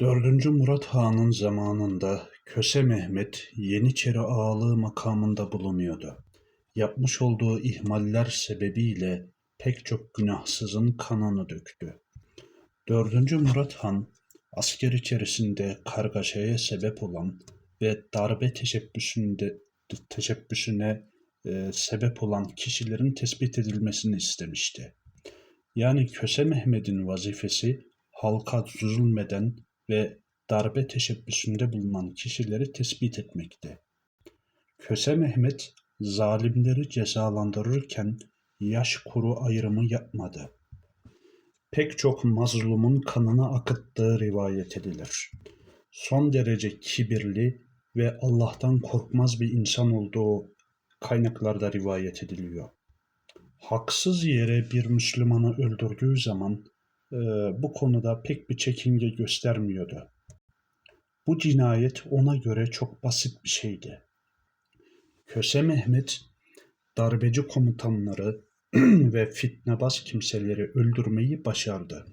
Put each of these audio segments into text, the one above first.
Dördüncü Murat Han'ın zamanında Köse Mehmet Yeniçeri ağalığı makamında bulunuyordu. Yapmış olduğu ihmaller sebebiyle pek çok günahsızın kanını döktü. Dördüncü Murat Han, asker içerisinde kargaşaya sebep olan ve darbe teşebbüsünde, teşebbüsüne e, sebep olan kişilerin tespit edilmesini istemişti. Yani Köse Mehmet'in vazifesi halka zulmeden ve darbe teşebbüsünde bulunan kişileri tespit etmekte. Köse Mehmet zalimleri cezalandırırken yaş kuru ayrımı yapmadı. Pek çok mazlumun kanını akıttığı rivayet edilir. Son derece kibirli ve Allah'tan korkmaz bir insan olduğu kaynaklarda rivayet ediliyor. Haksız yere bir Müslümanı öldürdüğü zaman e, bu konuda pek bir çekinge göstermiyordu. Bu cinayet ona göre çok basit bir şeydi. Köse Mehmet darbeci komutanları ve fitnebaz kimseleri öldürmeyi başardı.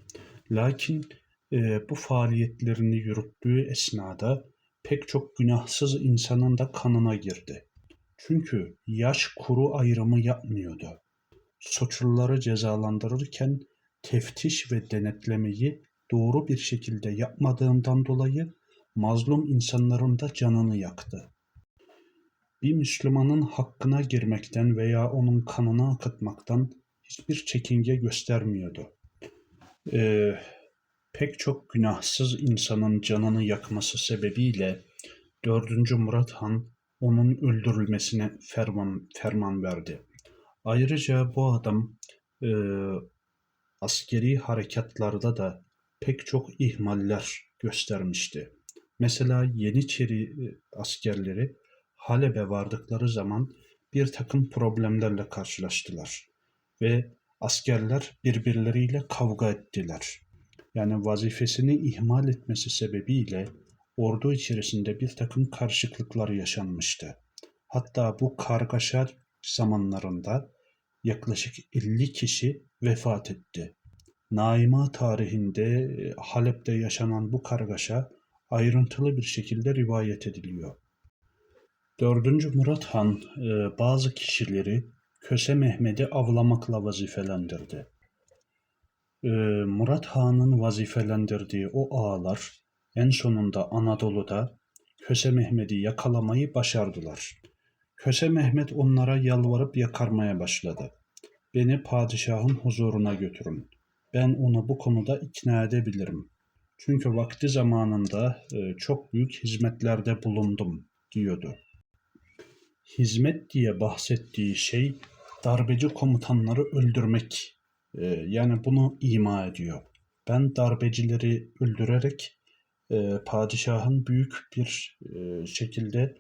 Lakin e, bu faaliyetlerini yürüttüğü esnada pek çok günahsız insanın da kanına girdi. Çünkü yaş kuru ayrımı yapmıyordu. Suçluları cezalandırırken teftiş ve denetlemeyi doğru bir şekilde yapmadığından dolayı mazlum insanların da canını yaktı. Bir Müslümanın hakkına girmekten veya onun kanını akıtmaktan hiçbir çekinge göstermiyordu. Ee, pek çok günahsız insanın canını yakması sebebiyle 4. Murat Han onun öldürülmesine ferman, ferman verdi. Ayrıca bu adam e, askeri harekatlarda da pek çok ihmaller göstermişti. Mesela Yeniçeri e, askerleri Halep'e vardıkları zaman bir takım problemlerle karşılaştılar ve askerler birbirleriyle kavga ettiler. Yani vazifesini ihmal etmesi sebebiyle ordu içerisinde bir takım karışıklıklar yaşanmıştı. Hatta bu kargaşa zamanlarında yaklaşık 50 kişi vefat etti. Naima tarihinde e, Halep'te yaşanan bu kargaşa ayrıntılı bir şekilde rivayet ediliyor. 4. Murat Han e, bazı kişileri Köse Mehmet'i avlamakla vazifelendirdi. E, Murat Han'ın vazifelendirdiği o ağalar en sonunda Anadolu'da Köse Mehmet'i yakalamayı başardılar. Köse Mehmet onlara yalvarıp yakarmaya başladı. Beni padişahın huzuruna götürün. Ben onu bu konuda ikna edebilirim. Çünkü vakti zamanında e, çok büyük hizmetlerde bulundum diyordu. Hizmet diye bahsettiği şey darbeci komutanları öldürmek. E, yani bunu ima ediyor. Ben darbecileri öldürerek e, padişahın büyük bir şekilde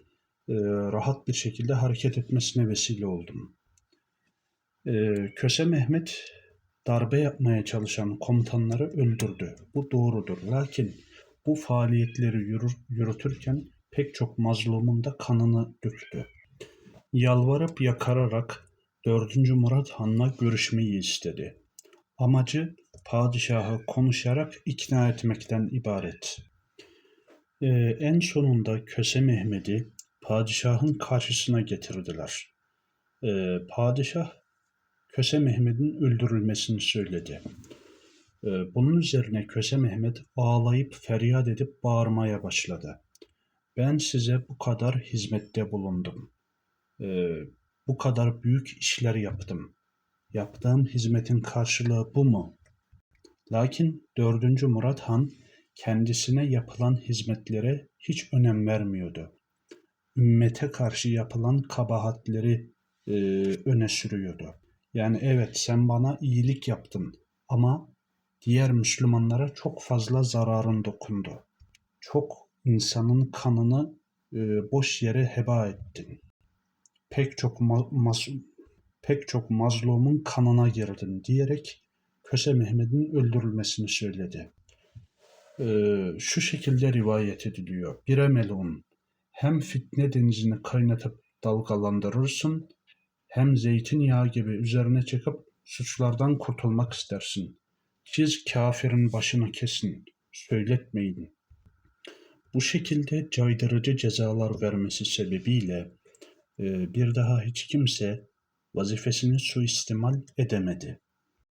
rahat bir şekilde hareket etmesine vesile oldum. Köse Mehmet darbe yapmaya çalışan komutanları öldürdü. Bu doğrudur. Lakin bu faaliyetleri yürütürken pek çok mazlumun da kanını döktü. Yalvarıp yakararak 4. Murat Han'la görüşmeyi istedi. Amacı padişahı konuşarak ikna etmekten ibaret. Ee, en sonunda Köse Mehmet'i padişahın karşısına getirdiler. Ee, padişah Köse Mehmet'in öldürülmesini söyledi. Ee, bunun üzerine Köse Mehmet ağlayıp feryat edip bağırmaya başladı. Ben size bu kadar hizmette bulundum. Ee, bu kadar büyük işler yaptım. Yaptığım hizmetin karşılığı bu mu? Lakin 4. Murat Han kendisine yapılan hizmetlere hiç önem vermiyordu. Ümmete karşı yapılan kabahatleri e, öne sürüyordu. Yani evet sen bana iyilik yaptın ama diğer Müslümanlara çok fazla zararın dokundu. Çok insanın kanını e, boş yere heba ettin. Pek çok ma- mas- pek çok mazlumun kanına girdin diyerek Köse Mehmet'in öldürülmesini söyledi. Ee, şu şekilde rivayet ediliyor. Bir melun hem fitne denizini kaynatıp dalgalandırırsın hem zeytinyağı gibi üzerine çıkıp suçlardan kurtulmak istersin. Siz kafirin başını kesin, söyletmeyin. Bu şekilde caydırıcı cezalar vermesi sebebiyle e, bir daha hiç kimse vazifesini suistimal edemedi.